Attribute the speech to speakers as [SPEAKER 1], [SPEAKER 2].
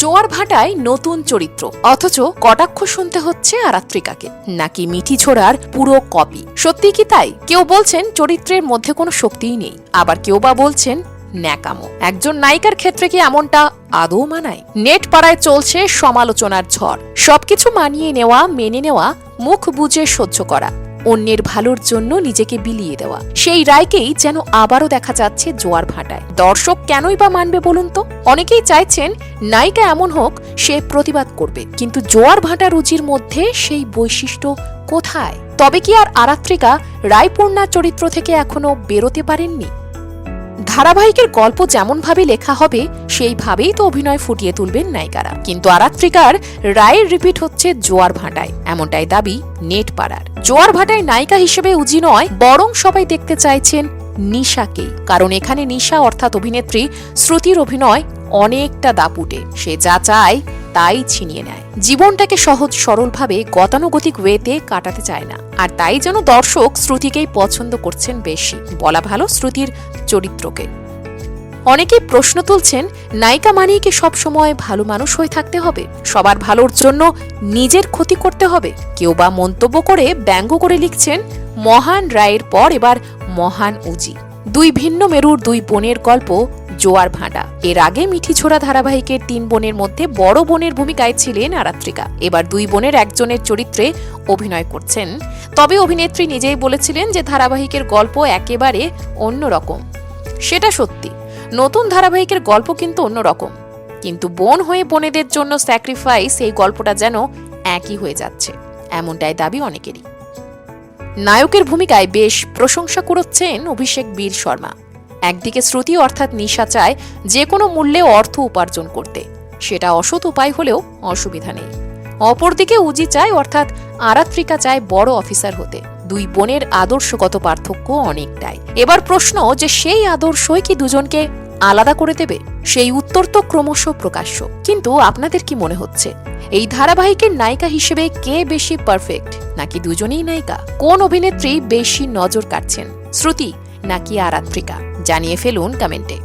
[SPEAKER 1] জোয়ার ভাটায় নতুন চরিত্র। অথচ কটাক্ষ শুনতে হচ্ছে আরাত্রিকাকে। নাকি মিঠি ছোড়ার পুরো কপি। সত্যি কি তাই? কেউ বলছেন চরিত্রের মধ্যে কোনো শক্তিই নেই। আবার কেউ বা বলছেন ন্যাকামো। একজন নায়িকার ক্ষেত্রে কি এমনটা আদৌ মানায়? নেট পাড়ায় চলছে সমালোচনার ঝড়। সবকিছু মানিয়ে নেওয়া, মেনে নেওয়া, মুখ বুঝে সহ্য করা। অন্যের ভালোর জন্য নিজেকে বিলিয়ে দেওয়া। সেই রায়কেই যেন আবারও দেখা যাচ্ছে জোয়ার ভাটায়। দর্শক কেনই বা মানবে বলুন তো? অনেকেই চাইছেন নায়িকা এমন হোক, সে প্রতিবাদ করবে। কিন্তু জোয়ার ভাটা রুচির মধ্যে সেই বৈশিষ্ট্য কোথায়? তবে কি আর আরাত্রিকা রায়পূর্ণা চরিত্র থেকে এখনও বেরোতে পারেননি? ধারাবাহিকের গল্প যেমনভাবে লেখা হবে, সেইভাবেই তো অভিনয় ফুটিয়ে তুলবেন নায়িকারা। কিন্তু আরাত্রিকার রায়ের রিপিট হচ্ছে জোয়ার ভাটায়। এমনটাই দাবি নেট পাড়ার জোয়ার ভাটায় নায়িকা হিসেবে উজি নয়, বরং সবাই দেখতে চাইছেন নিশাকে। কারণ এখানে নিশা অর্থাৎ অভিনেত্রী শ্রুতির অভিনয় অনেকটা দাপুটে। সে যা চায় তাই ছিনিয়ে নেয়। জীবনটাকে সহজ সরলভাবে গতানুগতিক ওয়েতে কাটাতে চায় না। আর তাই যেন দর্শক শ্রুতিকেই পছন্দ করছেন বেশি। বলা ভালো শ্রুতির চরিত্রকে। অনেকেই প্রশ্ন তুলছেন, নায়িকা মানেই কি সবসময় ভালো মানুষ হয়ে থাকতে হবে? সবার ভালোর জন্য নিজের ক্ষতি করতে হবে। কেউ বা মন্তব্য করে ব্যঙ্গ করে লিখছেন, মহান রায়ের পর এবার মহান উজি। দুই ভিন্ন মেরুর দুই বোনের গল্প, জোয়ার ভাঁটা। এর আগে মিঠি ছোড়া ধারাবাহিকের তিন বোনের মধ্যে বড় বোনের ভূমিকায় ছিলেন আরাত্রিকা। এবার দুই বোনের একজনের চরিত্রে অভিনয় করছেন। তবে অভিনেত্রী নিজেই বলেছিলেন যে ধারাবাহিকের গল্প একেবারে অন্যরকম। সেটা সত্যি। নতুন ধারাবাহিকের গল্প কিন্তু অন্যরকম। কিন্তু বোন হয়ে বোনেদের জন্য স্যাক্রিফাইস এই গল্পটা যেন একই হয়ে যাচ্ছে, এমনটাই দাবি অনেকেরই। নায়কের ভূমিকায় বেশ প্রশংসা কুড়োচ্ছেন অভিষেক বীর শর্মা। একদিকে শ্রুতি অর্থাৎ নিশা চায় যে কোনো মূল্যে অর্থ উপার্জন করতে, সেটা অসৎ উপায় হলেও অসুবিধা নেই। অপরদিকে উজি চায় অর্থাৎ আরাত্রিকা চায় বড় অফিসার হতে। দুই বোনের আদর্শগত পার্থক্য অনেকটাই। এবার প্রশ্ন যে সেই আদর্শই কি দুজনকে আলাদা করে দেবে, সেই উত্তর তো ক্রমশ প্রকাশ্য। কিন্তু আপনাদের কি মনে হচ্ছে? এই ধারাবাহিকের নায়িকা হিসেবে কে বেশি পারফেক্ট নাকি দুজনেই নায়িকা? কোন অভিনেত্রী বেশি নজর কাটছেন শ্রুতি, নাকি আরাত্রিকা জানিয়ে ফেলুন কমেন্টে।